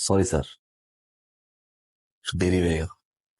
Sorry sir দেরি হয়ে গেল।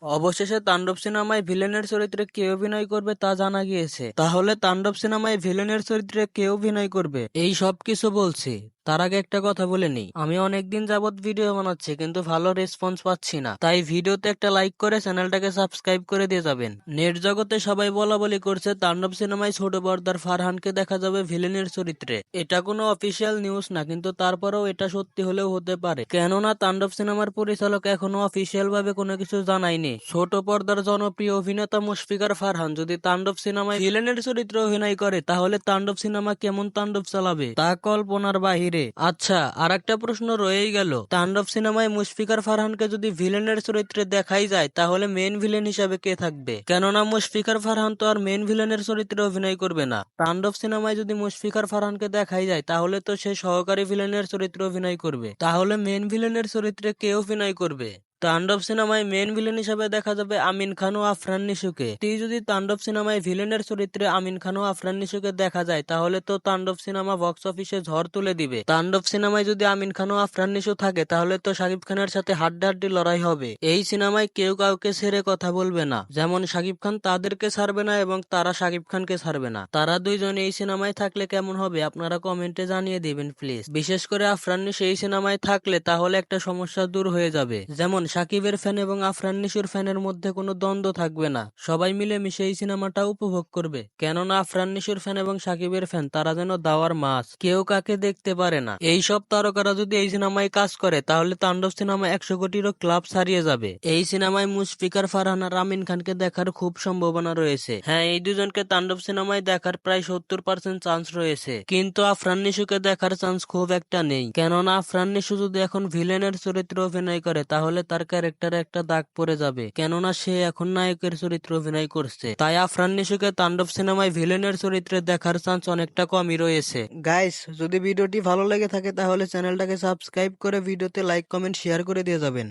অবশেষে তাণ্ডব সিনেমায় ভিলেনের চরিত্রে কে অভিনয় করবে তা জানা গিয়েছে। তাহলে তাণ্ডব সিনেমায় ভিলেনের চরিত্রে কে অভিনয় করবে? এই সব কিছু বলছি। তার আগে একটা কথা বলে নিই। আমি অনেকদিন যাবৎ ভিডিও বানাচ্ছি, কিন্তু ভালো রেসপন্স পাচ্ছি না। তাই ভিডিওতে একটা লাইক করে চ্যানেলটাকে সাবস্ক্রাইব করে দিয়ে যাবেন। নেট জগতে সবাই বলা বলি করছে, তাণ্ডব সিনেমায় ছোট পর্দার ফারহানকে দেখা যাবে ভিলেনের চরিত্রে। এটা কোনো অফিসিয়াল নিউজ না, কিন্তু তারপরেও এটা সত্যি হলেও হতে পারে। কেননা তাণ্ডব সিনেমার পরিচালক এখনও অফিসিয়াল ভাবে কোনো কিছু জানায়নি। ছোট পর্দার জনপ্রিয় অভিনেতা মুশফিকার ফারহান যদি তাণ্ডব সিনেমায় ভিলেনের চরিত্রে অভিনয় করে, তাহলে তাণ্ডব সিনেমা কেমন তাণ্ডব চালাবে? তা কল্পনার বাহিরে আচ্ছা আর একটা প্রশ্ন রয়েই গেল। তাণ্ডব সিনেমায় মুশফিকার ফারহানকে যদি ভিলেনের চরিত্রে দেখাই যায়, তাহলে মেন ভিলেন হিসাবে কে থাকবে? কেননা মুশফিকার ফারহান তো আর মেন ভিলেনের চরিত্রে অভিনয় করবে না। তাণ্ডব সিনেমায় যদি মুশফিকার ফারহানকে দেখাই যায়, তাহলে তো সে সহকারী ভিলেনের চরিত্রে অভিনয় করবে। তাহলে মেন ভিলেনের চরিত্রে কে অভিনয় করবে? তাণ্ডব সিনেমায় মেন ভিলেন হিসেবে দেখা যাবে আমিন খান ও আফরান নিশুকে। তুই যদি তাণ্ডব সিনেমায় ভিলেনের চরিত্রে আমিন খান ও আফরান নিশুকে দেখা যায়, তাহলে তো তাণ্ডব সিনেমা বক্স অফিসে ঝড় তুলে দিবে। তাণ্ডব সিনেমায় যদি আমিন খান ও আফরান নিশু থাকে, তাহলে তো শাকিব খানের সাথে হাড্ডাহাড্ডি লড়াই হবে। এই সিনেমায় কেউ কাউকে ছেড়ে কথা বলবে না। যেমন শাকিব খান তাদেরকে ছাড়বে না এবং তারা শাকিব খানকে ছাড়বে না। তারা দুইজন এই সিনেমায় থাকলে কেমন হবে, আপনারা কমেন্টে জানিয়ে দিবেন, প্লিজ। বিশেষ করে আফরান নিশু এই সিনেমায় থাকলে তাহলে একটা সমস্যা দূর হয়ে যাবে। যেমন সাকিবের ফ্যান এবং আফরান নিশুর ফ্যানের মধ্যে কোনো দ্বন্দ্ব থাকবে না। সবাই মিলে মিশে এই সিনেমাটা উপভোগ করবে। কেননা আফরান নিশুর ফ্যান এবং সাকিবের ফ্যান, তারা যেন দাওয়ার মাছ। কেউ কাকে দেখতে পারে না। এই সব তারকারা যদি এই সিনেমায় কাজ করে, তাহলে তাণ্ডব সিনেমা একশো কোটিরও ক্লাব ছাড়িয়ে যাবে। এই সিনেমায় মুশফিকার, ফারহান আর আমিন খানকে দেখার খুব সম্ভাবনা রয়েছে। হ্যাঁ এই দুজনকে তাণ্ডব সিনেমায় দেখার প্রায় সত্তর পার্সেন্ট চান্স রয়েছে। কিন্তু আফরান নিশুকে দেখার চান্স খুব একটা নেই। কেননা আফরান নিশু যদি এখন ভিলেনের চরিত্রে অভিনয় করে, তাহলে তার ক্যারেক্টারে একটা দাগ পড়ে যাবে। কেননা সে এখন নায়কের চরিত্রে অভিনয় করছে। তাই আফরান নিশুকে তাণ্ডব সিনেমায় ভিলেনের চরিত্রে দেখার চান্স অনেকটা কমই রয়েছে। গাইস যদি ভিডিওটি ভালো লেগে থাকে তাহলে চ্যানেলটাকে সাবস্ক্রাইব করে ভিডিওতে লাইক কমেন্ট শেয়ার করে দিয়ে যাবেন।